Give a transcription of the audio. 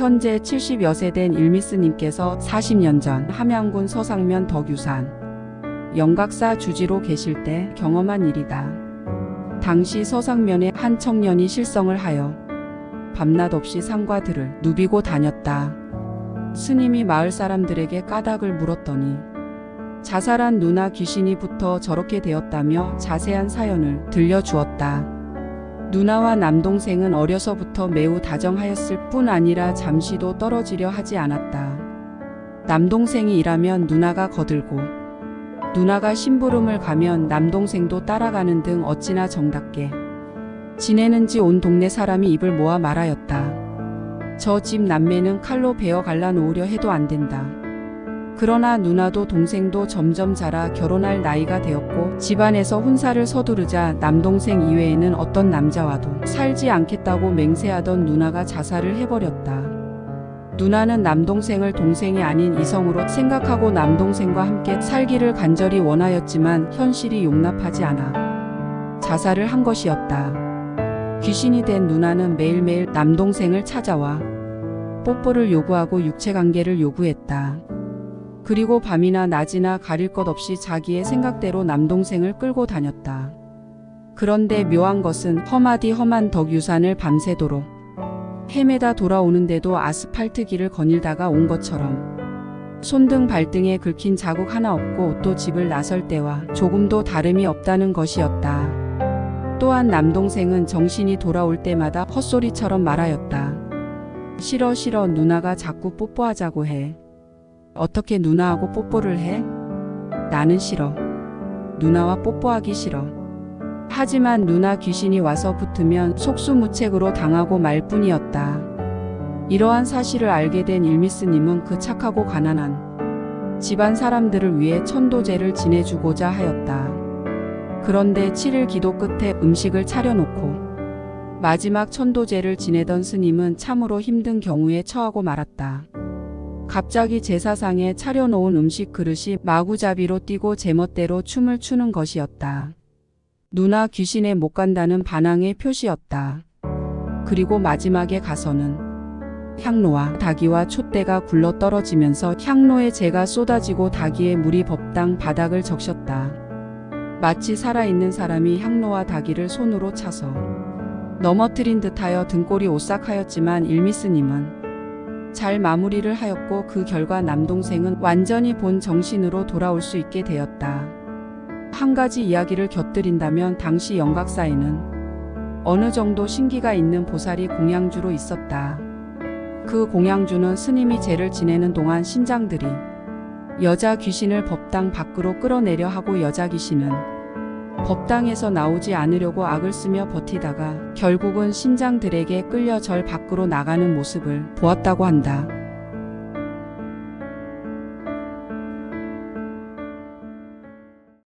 현재 70여 세 된 일미스님께서 40년 전 함양군 서상면 덕유산 영각사 주지로 계실 때 경험한 일이다. 당시 서상면에 한 청년이 실성을 하여 밤낮 없이 산과 들을 누비고 다녔다. 스님이 마을 사람들에게 까닭을 물었더니 자살한 누나 귀신이 붙어 저렇게 되었다며 자세한 사연을 들려주었다. 누나와 남동생은 어려서부터 매우 다정하였을 뿐 아니라 잠시도 떨어지려 하지 않았다. 남동생이 일하면 누나가 거들고 누나가 심부름을 가면 남동생도 따라가는 등 어찌나 정답게 지내는지 온 동네 사람이 입을 모아 말하였다. 저 집 남매는 칼로 베어 갈라 놓으려 해도 안 된다. 그러나 누나도 동생도 점점 자라 결혼할 나이가 되었고 집안에서 혼사를 서두르자 남동생 이외에는 어떤 남자와도 살지 않겠다고 맹세하던 누나가 자살을 해버렸다. 누나는 남동생을 동생이 아닌 이성으로 생각하고 남동생과 함께 살기를 간절히 원하였지만 현실이 용납하지 않아 자살을 한 것이었다. 귀신이 된 누나는 매일매일 남동생을 찾아와 뽀뽀를 요구하고 육체관계를 요구했다. 그리고 밤이나 낮이나 가릴 것 없이 자기의 생각대로 남동생을 끌고 다녔다. 그런데 묘한 것은 험하디 험한 덕 유산을 밤새도록 헤매다 돌아오는데도 아스팔트 길을 거닐다가 온 것처럼 손등 발등에 긁힌 자국 하나 없고 또 집을 나설 때와 조금도 다름이 없다는 것이었다. 또한 남동생은 정신이 돌아올 때마다 헛소리처럼 말하였다. 싫어 싫어 누나가 자꾸 뽀뽀하자고 해. 어떻게 누나하고 뽀뽀를 해? 나는 싫어. 누나와 뽀뽀하기 싫어. 하지만 누나 귀신이 와서 붙으면 속수무책으로 당하고 말 뿐이었다. 이러한 사실을 알게 된 일미스님은 그 착하고 가난한 집안 사람들을 위해 천도제를 지내주고자 하였다. 그런데 7일 기도 끝에 음식을 차려놓고 마지막 천도제를 지내던 스님은 참으로 힘든 경우에 처하고 말았다. 갑자기 제사상에 차려놓은 음식 그릇이 마구잡이로 뛰고 제멋대로 춤을 추는 것이었다. 누나 귀신에 못 간다는 반항의 표시였다. 그리고 마지막에 가서는 향로와 닭이와 촛대가 굴러 떨어지면서 향로에 재가 쏟아지고 닭이의 물이 법당 바닥을 적셨다. 마치 살아있는 사람이 향로와 닭이를 손으로 차서 넘어뜨린 듯하여 등골이 오싹하였지만 일미스님은 잘 마무리를 하였고 그 결과 남동생은 완전히 본 정신으로 돌아올 수 있게 되었다. 한 가지 이야기를 곁들인다면 당시 영각사에는 어느 정도 신기가 있는 보살이 공양주로 있었다. 그 공양주는 스님이 제를 지내는 동안 신장들이 여자 귀신을 법당 밖으로 끌어내려 하고 여자 귀신은 법당에서 나오지 않으려고 악을 쓰며 버티다가 결국은 신장들에게 끌려 절 밖으로 나가는 모습을 보았다고 한다.